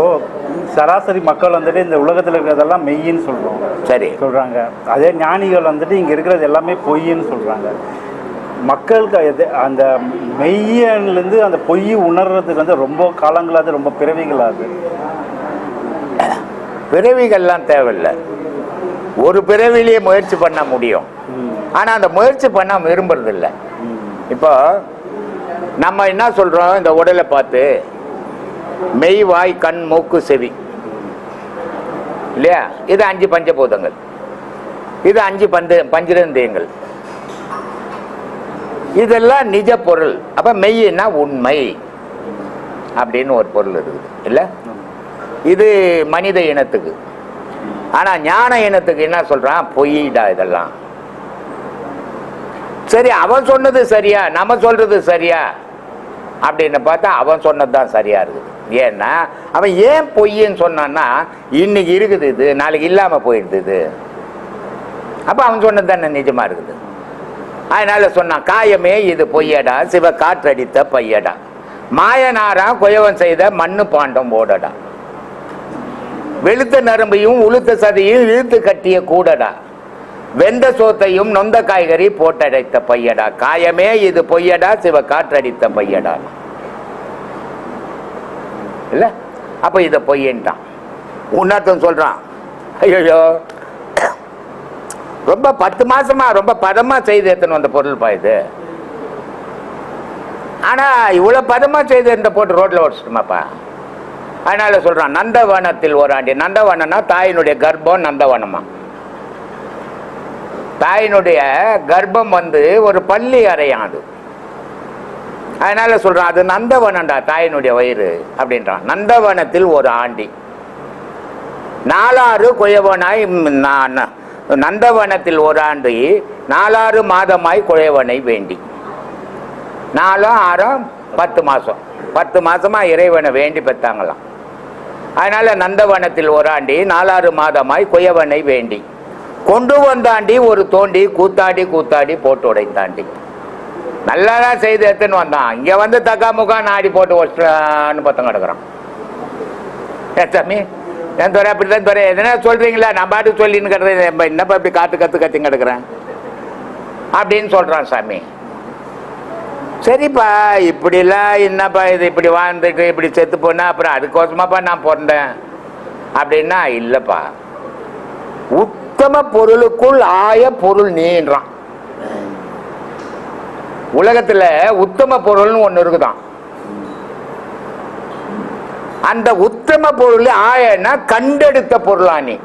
இப்போ சராசரி மக்கள் வந்துட்டு இந்த உலகத்தில் இருக்கிறதெல்லாம் மெய்யின்னு சொல்கிறோம் சரி. சொல்கிறாங்க அதே ஞானிகள் வந்துட்டு இங்கே இருக்கிறது எல்லாமே பொய்ன்னு சொல்கிறாங்க மக்களுக்கு எது அந்த மெய்யன்லேருந்து அந்த பொய் உணர்றதுக்கு வந்து ரொம்ப காலங்களாது ரொம்ப பிறவிகளாது. பிறவிகள்லாம் தேவையில்லை. ஒரு பிறவிலேயே முயற்சி பண்ண முடியும். ஆனால் அந்த முயற்சி பண்ண விரும்புறது இல்லை இப்போ நம்ம என்ன சொல்கிறோம் இந்த உடலை பார்த்து மெய் வாய் கண் மூக்கு செவி. இல்லையா? இது அஞ்சு பஞ்சபூதங்கள். இது அஞ்சு பஞ்ச பஞ்சிரந்தியங்கள் இதெல்லாம் நிஜ பொருள். அப்ப மெய்னா உண்மை அப்படின்னு ஒரு பொருள் இருக்குது. இல்லை? இது மனித இனத்துக்கு. ஆனா ஞான இனத்துக்கு என்ன சொல்றான்? பொய்டா இதெல்லாம். சரி அவன் சொன்னது சரியா? நம்ம சொல்றது சரியா? அப்படின்னு பார்த்தா அவன் சொன்னது தான் சரியா இருக்குது. ஏன்னா அவன் ஏன் பொய்ன்னு சொன்னான்னா இன்னைக்கு இருக்குது இது நாளைக்கு இல்லாமல் போயிடுது இது. அவன் சொன்னது தானே நிஜமாக இருக்குது. அதனால சொன்னான் காயமே இது பொய்யடா சிவ காற்றடித்த பையடா. மாயனாரா குயவன் செய்த மண்ணு பாண்டம் ஓடடா. வெளுத்த நரம்பையும் உளுத்த சதையும் இழுத்து கட்டிய கூடடா. வெந்த சோத்தையும் நொந்த காய்கறி போட்டடைத்த பையடா. காயமே இது பொய்யடா சிவ காற்றடித்த பையடா. இல்லை? அப்போ இதை பொய்யன்ட்டான் உன்னத்தன் சொல்கிறான் ஐயோ ரொம்ப பத்து மாதமாக ரொம்ப பதமாக செய்து எடுத்துன்னு வந்த பொருள் பாயுது இது இவ்வளோ பதமாக செய்து இருந்த போட்டு ரோட்டில் ஓடிச்சிட்டுமாப்பா. அதனால் சொல்கிறான் நந்தவனத்தில் ஓராண்டி. நந்தவனம்னா தாயினுடைய கர்ப்பம் நந்தவனமா. தாயினுடைய கர்ப்பம் வந்து ஒரு பள்ளி அறையான் அது. அதனால சொல்றான் அது நந்தவனம்டா தாயினுடைய வயிறு அப்படின்றான். நந்தவனத்தில் ஒரு ஆண்டி. நாலாறு குயவனாய் ந- நந்தவனத்தில் ஒரு ஆண்டு நாலாறு மாதமாய் குயவனை வேண்டி. நாலும் ஆறும் பத்து மாசம். பத்து மாசமா இறைவனை வேண்டி பெற்றாங்களாம் அதனால நந்தவனத்தில் ஒரு ஆண்டி நாலாறு மாதமாய் குயவனை வேண்டி. கொண்டு வந்தாண்டி ஒரு தோண்டி கூத்தாடி கூத்தாடி போட்டு உடைத்தாண்டி நல்லா தான் செய்து எடுத்துன்னு வந்தான். இங்க வந்து தக்கா முக்கா நாடி போட்டு வச்சுட்டான்னு பத்தம் கிடக்குறான். ஏ சாமி என் துறை அப்படிதான் துறை. எதனா சொல்றீங்களா? நான் பாட்டு சொல்லின்னு கிடக்குறேன். என்னப்பா இப்படி காத்து கத்து கத்தின்னு கிடக்குறேன்? அப்படின்னு சொல்றான் சாமி. சரிப்பா இப்படிலாம் என்னப்பா இது? இப்படி வாழ்ந்துட்டு இப்படி செத்து போனா அப்புறம் அதுக்கோசமாப்பா நான் பிறந்தேன். அப்படின்னா இல்லைப்பா. உத்தம பொருளுக்குள் ஆய பொருள் நீன்றான். உலகத்தில் உத்தம பொருள்னு ஒன்று இருக்குதான். அந்த உத்தம பொருள் ஆயனா கண்டெடுத்த பொருளா நீ.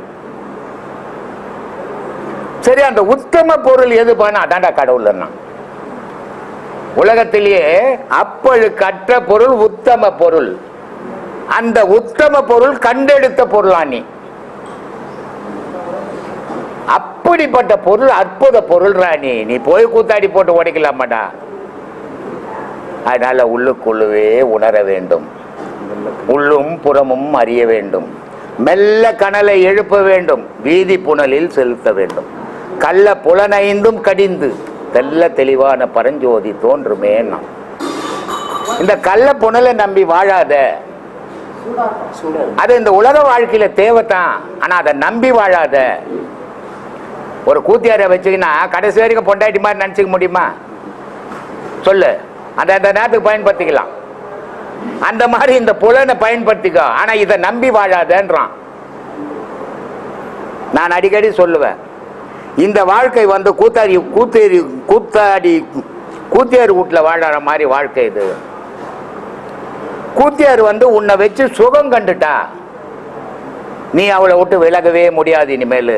சரி அந்த உத்தம பொருள் எது பண்ண அதான்டா கடவுள்னா உலகத்திலேயே அப்பழு கற்ற பொருள் உத்தம பொருள். அந்த உத்தம பொருள் கண்டெடுத்த பொருளா நீ. அப்படிப்பட்ட பொருள் அற்புத பொருள் ராணி. நீ போய் கூத்தாடி போட்டு உடைக்கலாமாடா? அதனால உள்ளுக்குள்ளவே உணர வேண்டும். உள்ளும் புறமும் அறிய வேண்டும். மெல்ல கனலை எழுப்ப வேண்டும். வீதி புனலில் செலுத்த வேண்டும். கள்ள புலனைந்தும் கடிந்து. தெல்ல தெளிவான பரஞ்சோதி தோன்றுமே நாம். இந்த கள்ள புனலை நம்பி வாழாத. அது இந்த உலக வாழ்க்கையில தேவைதான். ஆனா அதை நம்பி வாழாத. ஒரு கூத்தியாரை வச்சுக்கின்னா கடைசி வரைக்கும் பொண்டாட்டி மாதிரி நினச்சிக்க முடியுமா? சொல்லு. அந்த அந்த நேரத்துக்கு பயன்படுத்திக்கலாம். அந்த மாதிரி இந்த புலனை பயன்படுத்திக்கோ. ஆனால் இதை நம்பி வாழாதேன்றான். நான் அடிக்கடி சொல்லுவேன். இந்த வாழ்க்கை வந்து கூத்தாடி கூத்தேரி கூத்தாடி கூத்தியார் வீட்டில் வாழற மாதிரி வாழ்க்கை இது. கூத்தியார் வந்து உன்னை வச்சு சுகம் கண்டுட்டா நீ அவளை விட்டு விலகவே முடியாது இனிமேல்.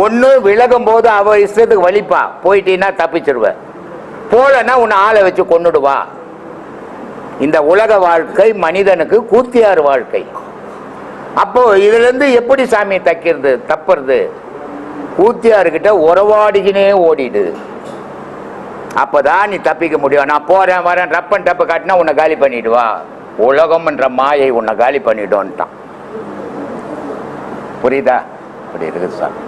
ஒன்று விலகும் போது அவ இஷ்டத்துக்கு வலிப்பா. போயிட்டீன்னா தப்பிச்சிருவேன் போலன்னா உன்னை ஆளை வச்சு கொன்னுடுவா. இந்த உலக வாழ்க்கை மனிதனுக்கு கூத்தியார் வாழ்க்கை. அப்போ இதுலேருந்து எப்படி சாமி தக்கிறது தப்புறது? கூத்தியார்கிட்ட உறவாடிக்கினே ஓடிடுது அப்போதான் நீ தப்பிக்க முடியும். நான் போகிறேன் வரேன் ரப்பன் டப்பு காட்டினா உன்னை காலி பண்ணிடுவா. உலகம்ன்ற மாயை உன்னை காலி பண்ணிடும்ட்டான். புரியுதா? அப்படி இருக்குது சாமி.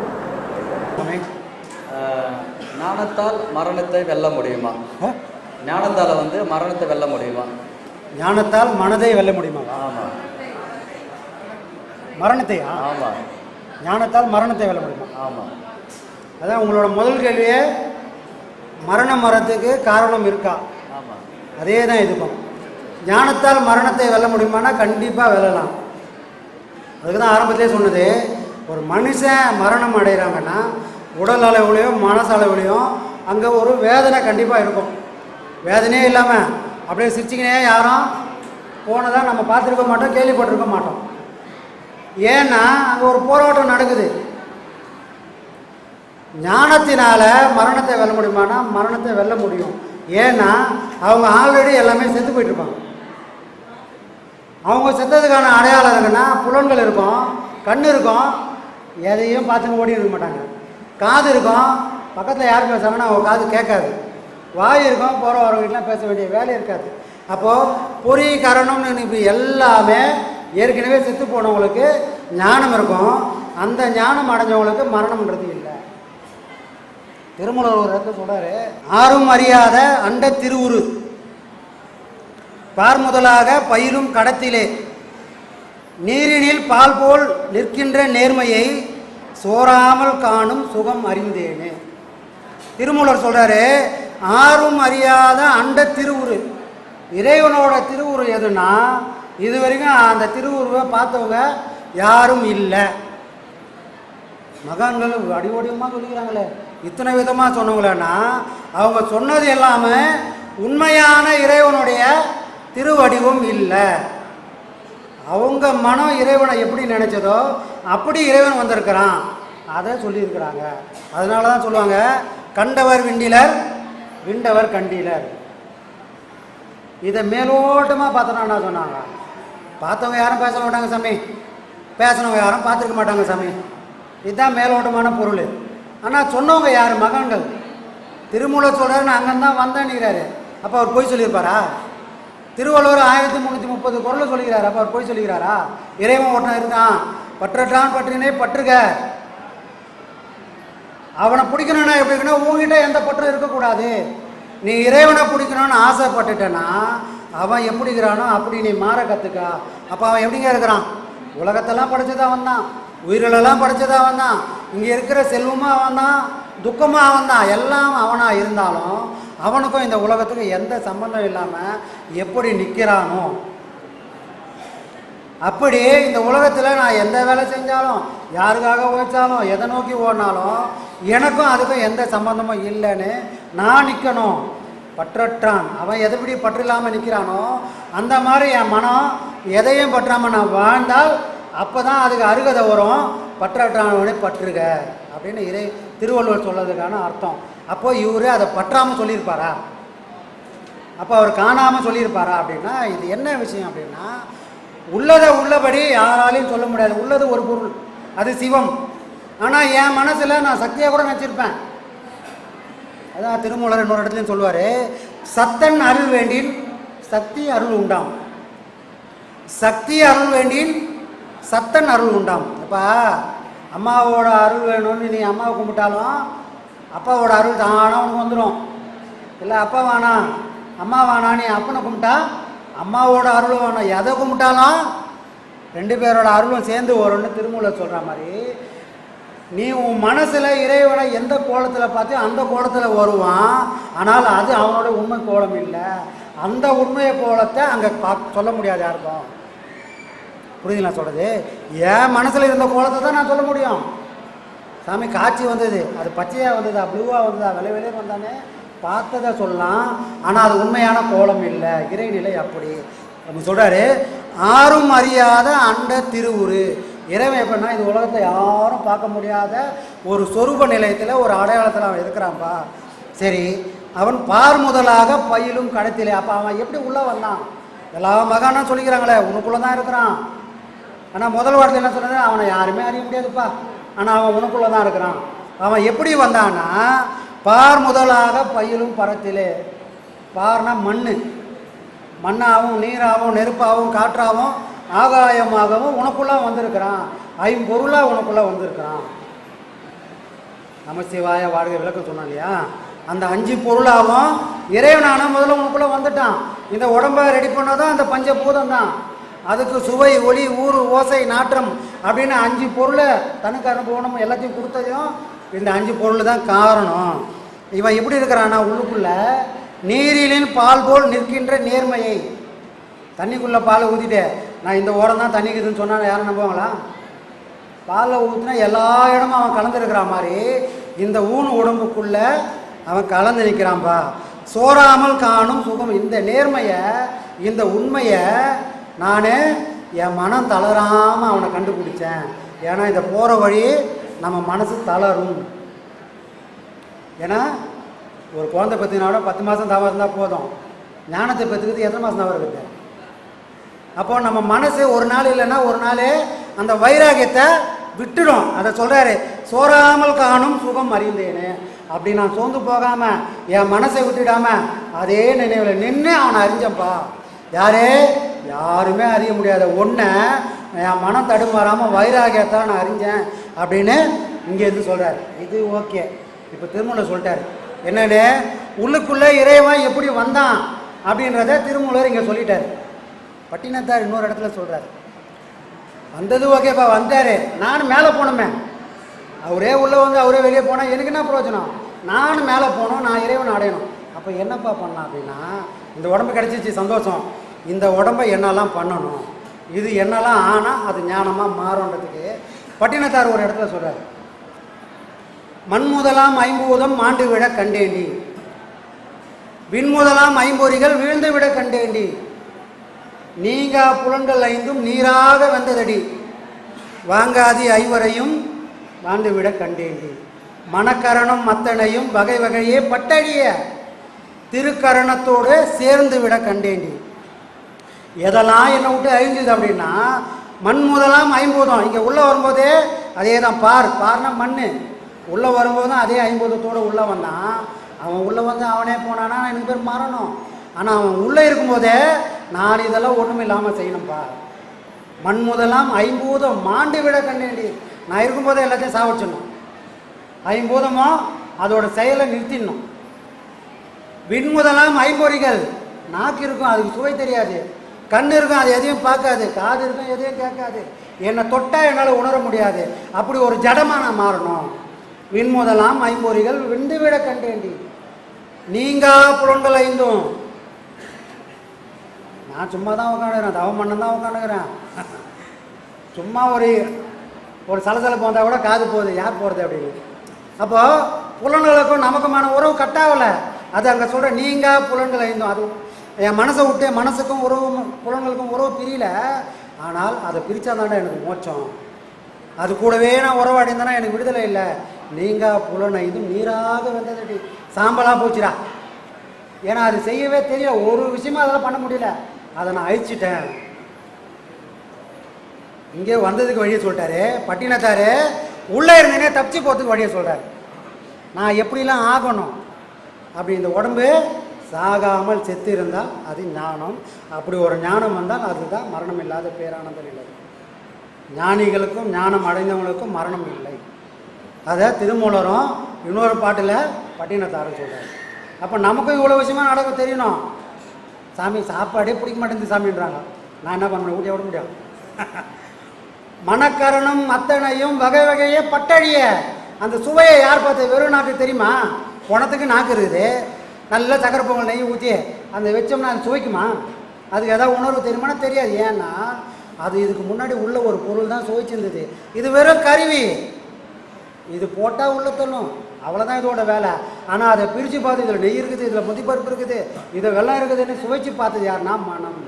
ஞானத்தால் மரணத்தை வெல்ல முடியுமா? ஞானத்தால வந்து மரணத்தை வெல்ல முடியுமா? ஞானத்தால் மனதை வெல்ல முடியுமாவா? ஆமா. மரணத்தையா? ஆமா. ஞானத்தால் மரணத்தை வெல்ல முடியுமா? ஆமா. அதான் உங்களோட முதல் கேள்வியே மரணம் வரத்துக்கு காரணம் இருக்கா? ஆமா. அதே தான் இதுக்கும் ஞானத்தால் மரணத்தை வெல்ல முடியுமானா கண்டிப்பாக வெல்லலாம். அதுக்கு தான் ஆரம்பத்திலே சொன்னது ஒரு மனுஷன் மரணம் அடைகிறாங்கன்னா உடல் அளவுலையும் மனசளவுலையும் அங்கே ஒரு வேதனை கண்டிப்பாக இருக்கும். வேதனையே இல்லாமல் அப்படியே சிரிச்சிக்கினே யாரும் போனதாக நம்ம பார்த்துருக்க மாட்டோம் கேள்விப்பட்டிருக்க மாட்டோம். ஏன்னா அங்கே ஒரு போராட்டம் நடக்குது. ஞானத்தினால் மரணத்தை வெல்ல முடியுமானா மரணத்தை வெல்ல முடியும். ஏன்னா அவங்க ஆல்ரெடி எல்லாமே செத்து போயிட்டுருப்பாங்க. அவங்க செத்ததுக்கான அடையாளம் இருக்குன்னா புலன்கள் இருக்கும் கண் இருக்கும் எதையும் பார்த்துன்னு ஓடி இருக்க மாட்டாங்க. காது இருக்கும் பக்கத்தில் யார் பேசுகிறாங்கன்னா அவங்க காது கேட்காது. வாய் இருக்கும் போகிற வரவங்கலாம் பேச வேண்டிய வேலை இருக்காது. அப்போது பொறி கரணம்னு இப்போ எல்லாமே ஏற்கனவே செத்து போனவங்களுக்கு ஞானம் இருக்கும். அந்த ஞானம் அடைஞ்சவங்களுக்கு மரணம்ன்றது இல்லை. திருமலர் ஒரு இடத்துல சொல்கிறாரு ஆறும் அறியாத அண்ட திருவுரு. பார் முதலாக பயிரும் கடத்திலே. நீரினில் பால் போல் நிற்கின்ற நேர்மையை சோராமல் காணும் சுகம் அறிந்தேனே. திருமூலர் சொல்கிறாரு ஆறும் அறியாத அண்ட திருவுரு. இறைவனோட திருவுரு எதுனா இது வரைக்கும் அந்த திருவுருவை பார்த்தவங்க யாரும் இல்லை. மகான்கள் அடிவடிவமாக சொல்லிக்கிறாங்களே. இத்தனை விதமாக சொன்னவங்களேன்னா அவங்க சொன்னது எல்லாமே உண்மையான இறைவனுடைய திருவடிவும் இல்லை. அவங்க மனம் இறைவனை எப்படி நினைச்சதோ அப்படி இறைவன் வந்திருக்கிறான். அதை சொல்லியிருக்கிறாங்க. அதனால தான் சொல்லுவாங்க கண்டவர் விண்டிலர் விண்டவர் கண்டிலர். இதை மேலோட்டமாக பார்த்தோன்னா சொன்னாங்க? பார்த்தவங்க யாரும் பேச மாட்டாங்க சாமி. பேசினவங்க யாரும் பார்த்துருக்க மாட்டாங்க சாமி. இதுதான் மேலோட்டமான பொருள். ஆனால் சொன்னவங்க யார்? மகன்கள். திருமூல சொல்கிறாரு நான் அங்கே தான் வந்தேன்னுறாரு அப்போ அவர் போய் சொல்லியிருப்பாரா? திருவள்ளுவர் ஆயிரத்தி முந்நூற்றி முப்பது குரலை சொல்லிக்கிறாரு அப்போ அவர் போய் சொல்லிக்கிறாரா இறைவன் ஒருத்தன் இருக்கான் பற்றற்றான் பற்றினே பற்றுக. அவனை பிடிக்கணும்னா எப்படி இருக்கணும்? உங்ககிட்ட எந்த பற்றும் இருக்கக்கூடாது. நீ இறைவனை பிடிக்கணும்னு ஆசைப்பட்டுட்டேன்னா அவன் எப்படி இருக்கிறானோ அப்படி நீ மாற கற்றுக்க அப்போ அவன் எப்படிங்க இருக்கிறான்? உலகத்தெல்லாம் படித்தது அவன் தான் உயிரிலெல்லாம் படித்தது அவன் தான் இங்கே இருக்கிற செல்வமும் அவன் தான் துக்கமாக அவன் தான் எல்லாம் அவனாக இருந்தாலும் அவனுக்கும் இந்த உலகத்துக்கும் எந்த சம்பந்தம் இல்லாமல் எப்படி நிற்கிறானோ அப்படி இந்த உலகத்தில் நான் எந்த வேலை செஞ்சாலும் யாருக்காக உழைச்சாலும் எதை நோக்கி ஓடினாலும் எனக்கும் அதுக்கும் எந்த சம்பந்தமும் இல்லைன்னு நான் நிற்கணும் பற்றற்றான். அவன் எதைப்படி பற்று இல்லாமல் நிற்கிறானோ அந்த மாதிரி என் மனம் எதையும் பற்றாமல் நான் வாழ்ந்தால் அப்போ தான் அதுக்கு அருகதை வரும். பற்றற்றானவனே பற்றுக அப்படின்னு இறை திருவள்ளுவர் சொல்றதுக்கான அர்த்தம். அப்போ இவரு அதை பற்றாமல் சொல்லியிருப்பாரா? அப்போ அவர் காணாமல் சொல்லியிருப்பாரா அப்படின்னா இது என்ன விஷயம் அப்படின்னா உள்ளதை உள்ளபடி யாராலையும் சொல்ல முடியாது. உள்ளது ஒரு பொருள் அது சிவம். ஆனால் என் மனசில் நான் சக்தியாக கூட நினச்சிருப்பேன். அதான் திருமூலர் இன்னொரு இடத்துலையும் சொல்லுவார் சத்தன் அருள் வேண்டின் சக்தி அருள் உண்டாம். சக்தி அருள் வேண்டின் சத்தன் அருள் உண்டாம். அப்பா அம்மாவோட அருள் வேணும்னு நீ அம்மாவை கும்பிட்டாலும் அப்பாவோட அருள் தானாக உனக்கு வந்துடும் இல்லை அப்பா வேணாம் அம்மா வேணாம் நீ அப்பனை கும்பிட்டா அம்மாவோட அருள் வேணும் எதை கும்பிட்டாலும் ரெண்டு பேரோட அருளும் சேர்ந்து வரும்னு திருமூல சொல்கிற மாதிரி நீ உன் மனசில் இறைவனை எந்த கோலத்தில் பார்த்து அந்த கோலத்தில் வருவான்? ஆனால் அது அவனோட உண்மை கோலம் இல்லை. அந்த உண்மையை கோலத்தை அங்கே பா சொல்ல முடியாது யாருக்கும். புரியுது நான் சொல்கிறது என் மனசில் இருந்த கோலத்தை தான் நான் சொல்ல முடியும். சாமி காட்சி வந்தது. அது பச்சையாக வந்ததா? ப்ளூவாக வந்ததா? விலை விலையே வந்தானே? பார்த்ததை சொல்லலாம். ஆனால் அது உண்மையான கோலம் இல்லை. இறைநிலை அப்படி. அப்படி சொல்கிறாரு ஆறும் அறியாத அண்ட திருவுரு. இறைவன் எப்படின்னா இந்த உலகத்தை யாரும் பார்க்க முடியாத ஒரு சொரூப நிலையத்தில் ஒரு அடையாளத்தில் அவன் இருக்கிறான்ப்பா சரி அவன் பார் முதலாக பயிலும் கடத்திலே. அப்போ அவன் எப்படி உள்ளே வந்தான்? எல்லா மகானும் சொல்லிக்கிறாங்களே உனக்குள்ளே தான் இருக்கிறான். ஆனால் முதல் வார்த்தை என்ன சொன்னது அவனை யாருமே அறிய முடியாதுப்பா. ஆனால் அவன் உனக்குள்ளே தான் இருக்கிறான். அவன் எப்படி வந்தான்னா பார் முதலாக பயிலும் பரத்திலே. பார்னா மண் மண்ணாகவும் நீராகவும் நெருப்பாகவும் காற்றாகவும் ஆகாயமாகவும் உனக்குள்ளே வந்திருக்கிறான். ஐம்பொருளாக உனக்குள்ளே வந்திருக்கிறான். நமசிவாய வாழ்க விளக்க சொன்னான் இல்லையா? அந்த அஞ்சு பொருளாகவும் இறைவனான முதல்ல உனக்குள்ளே வந்துட்டான். இந்த உடம்பை ரெடி பண்ணதும் அந்த பஞ்சபூதம் தான் அதுக்கு சுவை ஒளி ஊறு ஓசை நாற்றம் அப்படின்னு அஞ்சு பொருளை தனக்கு அனுபவம் எல்லாத்தையும் கொடுத்ததையும் இந்த அஞ்சு பொருள் தான் காரணம். இவன் எப்படி இருக்கிறான்னா உள்ளுக்குள்ள நீரிலின் பால் போல் நிற்கின்ற நேர்மையை. தண்ணிக்குள்ளே பாலை ஊற்றிட்டு நான் இந்த ஓரம் தான் தண்ணிக்குதுன்னு சொன்னால் யாரும் நம்புவாங்களா? பாலில் ஊற்றினா எல்லா இடமும் அவன் கலந்துருக்கிற மாதிரி இந்த ஊன் உடம்புக்குள்ள அவன் கலந்து நிற்கிறான்பா சோறாமல் காணும் சுகம். இந்த நேர்மையை இந்த உண்மையை நான் என் மனம் தளராமல் அவனை கண்டுபிடிச்சேன். ஏன்னா இந்த போகிற வழி நம்ம மனசு தளரும். ஏன்னா ஒரு குழந்தை பற்றினோட பத்து மாதம் தவறு இருந்தால் போதும். ஞானத்தை பெற்றுக்கிறது எத்தனை மாதம் தவறு இருக்குது அப்போ நம்ம மனசு ஒரு நாள் இல்லைன்னா ஒரு நாள் அந்த வைராகியத்தை விட்டுடும் அதை சொல்கிறாரு சோறாமல் காணும் சுகம் அறிந்தேனே. அப்படி நான் சோர்ந்து போகாமல் என் மனசை விட்டுடாமல் அதே நினைவில் நின்று அவனை அறிஞ்சப்பா யாரே யாருமே அறிய முடியாத ஒன்றை என் மனம் தடுமாறாமல் வைராகியத்தை நான் அறிஞ்சேன் அப்படின்னு இங்கே இருந்து சொல்கிறார் இது ஓகே. இப்போ திருமூலர் சொல்லிட்டார். என்னென்னு உள்ளுக்குள்ளே இறைவன் எப்படி வந்தான்? அப்படின்றத திருமூலர் இங்கே சொல்லிட்டார். பட்டினத்தார் இன்னொரு இடத்துல சொல்கிறார் வந்தது ஓகேப்பா வந்தார். நானும் மேலே போனோமே. அவரே உள்ளே வந்து அவரே வெளியே போனால் எனக்கு என்ன பிரயோஜனம்? நானும் மேலே போனோம் நான் இறைவன் அடையணும். அப்போ என்னப்பா பண்ணலாம் அப்படின்னா இந்த உடம்பு கிடச்சிச்சு சந்தோஷம். இந்த உடம்பை என்னெல்லாம் பண்ணணும்? இது என்னெல்லாம் ஆனால் அது ஞானமாக மாறுன்றதுக்கு பட்டினத்தார் ஒரு இடத்துல சொல்கிறார் மண்முதலாம் ஐம்பூதம் மாண்டு விட கண்டேண்டி. விண்முதலாம் ஐம்பொறிகள் வீழ்ந்து விட கண்டேண்டி. நீங்கா புலன்கள் ஐந்தும் நீராக வந்ததடி. வாங்காதி ஐவரையும் வாழ்ந்து விட கண்டேண்டி. மனக்கரணம் மத்தனையும் வகை வகையே பட்டடிய. திருக்கரணத்தோடு சேர்ந்து விட கண்டேண்டி. எதெல்லாம் என்னை விட்டு அழிஞ்சுது அப்படின்னா மண் முதலாம் ஐம்பூதம். இங்கே உள்ளே வரும்போதே அதே தான் பார். பார்னா மண் உள்ளே வரும்போதும் அதே ஐம்பூதத்தோடு உள்ளே வந்தான். அவன் உள்ளே வந்து அவனே போனானா எனக்கு பேர் மரணம் ஆனால் அவன் உள்ளே இருக்கும்போதே நான் இதெல்லாம் ஒன்றும் இல்லாமல் செய்யணும்ப்பா மண் முதலாம் ஐம்பூதம் மாண்டு விட கண்டேண்டி நான் இருக்கும்போதே எல்லாத்தையும் சாவச்சிடணும் ஐம்பூதமோ அதோட செயலை நிறுத்திடணும். விண்முதலாம் ஐம்பொறிகள். நாக்கு இருக்கும் அதுக்கு சுவை தெரியாது. கண் இருக்கும் அது எதையும் பார்க்காது. காது இருக்கும் எதையும் கேட்காது. என்னை தொட்டால் என்னால் உணர முடியாது. அப்படி ஒரு ஜடமா நான் மாறணும். விண்முதலாம் ஐம்பொறிகள் விண்டு விட கண்டேண்டி. நீங்கா புலன்கள் ஐந்தும். நான் சும்மா தான் உட்காந்துக்கிறேன் தவம் பண்ண தான் உட்காந்துக்கிறேன் சும்மா ஒரு ஒரு சலசலப்பு வந்தால் கூட காது போகுது. யார் போகிறது அப்படின்னு. அப்போது புலன்களுக்கும் நமக்குமான உறவு கட்டாகலை. அது அங்கே சொல்கிற நீங்கள் புலன்கள் ஐந்தும். அது என் மனசை விட்டு என் மனசுக்கும் உறவு புலன்களுக்கும் உறவு பிரியல. ஆனால் அதை பிரித்தாதாண்டா எனக்கு மோட்சம். அது கூடவே நான் உறவு இருந்தேன்னா எனக்கு விடுதலை இல்லை. நீங்க புலனை இது நீராக வந்ததடி சாம்பலாக போச்சுடா. ஏன்னா அது செய்யவே தெரியல. ஒரு விஷயமா அதெல்லாம் பண்ண முடியல. அதை நான் அழிச்சிட்டேன். இங்கே வந்ததுக்கு வழியை சொல்லிட்டாரு. பட்டினத்தாரு உள்ளே இருந்தேனே தப்பிச்சு போகிறதுக்கு வழியை சொல்கிறார் நான் எப்படிலாம் ஆகணும்? அப்படி இந்த உடம்பு சாகாமல் செத்து இருந்தால் அது ஞானம். அப்படி ஒரு ஞானம் வந்தால் அதுதான் மரணம் இல்லாத பேரானந்த நிலை ஞானிகளுக்கும் ஞானம் அடைந்தவங்களுக்கும் மரணம் இல்லை. அதை திருமூலரும் இன்னொரு பாட்டில் பட்டினத்தாரன் சொல்கிறார் அப்போ நமக்கும் இவ்வளோ விஷயமா நடக்க தெரியணும். சாமி சாப்பாடே பிடிக்க மாட்டேங்குது சாமின்றாங்க. நான் என்ன பண்ண ஊட்டி விட முடியும். மனக்கரணம் அத்தனையும் வகை வகையே பட்டழிய. அந்த சுவையை யார் பார்த்து வெறும் நாக்கு தெரியுமா? குணத்துக்கு நாக்கு இருக்குது. நல்ல சக்கரை பொங்கல் நெய் ஊற்றி அந்த வச்சோம்னா அது சுவைக்குமா? அதுக்கு ஏதாவது உணர்வு தெரியுமானா தெரியாது. ஏன்னா அது இதுக்கு முன்னாடி உள்ள ஒரு பொருள் தான் சுவைச்சிருந்தது. இது வெறும் கருவி. இது போட்டால் உள்ள தள்ளும். அவ்வளோதான் இதோட வேலை. ஆனால் அதை பிரித்து பார்த்து இதில் நெய் இருக்குது இதில் முதிப்பருப்பு இருக்குது இதில் வெள்ளம் இருக்குதுன்னு சுவைச்சு பார்த்தது யாருன்னா மனம்.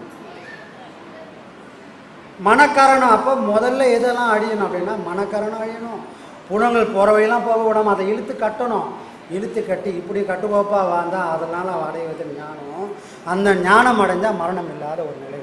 மனக்காரணம். அப்போ முதல்ல எதெல்லாம் அழியணும் அப்படின்னா மனக்காரணம் அழியணும். புலங்கள் போகிறவையெல்லாம் போக விடாமல் அதை இழுத்து கட்டணும். இழுத்து கட்டி இப்படி கட்டுக்கோப்பாக வாழ்ந்தால் அதனால் அடைவது ஞானம். அந்த ஞானம் அடைஞ்சால் மரணம் இல்லாத ஒரு நிலை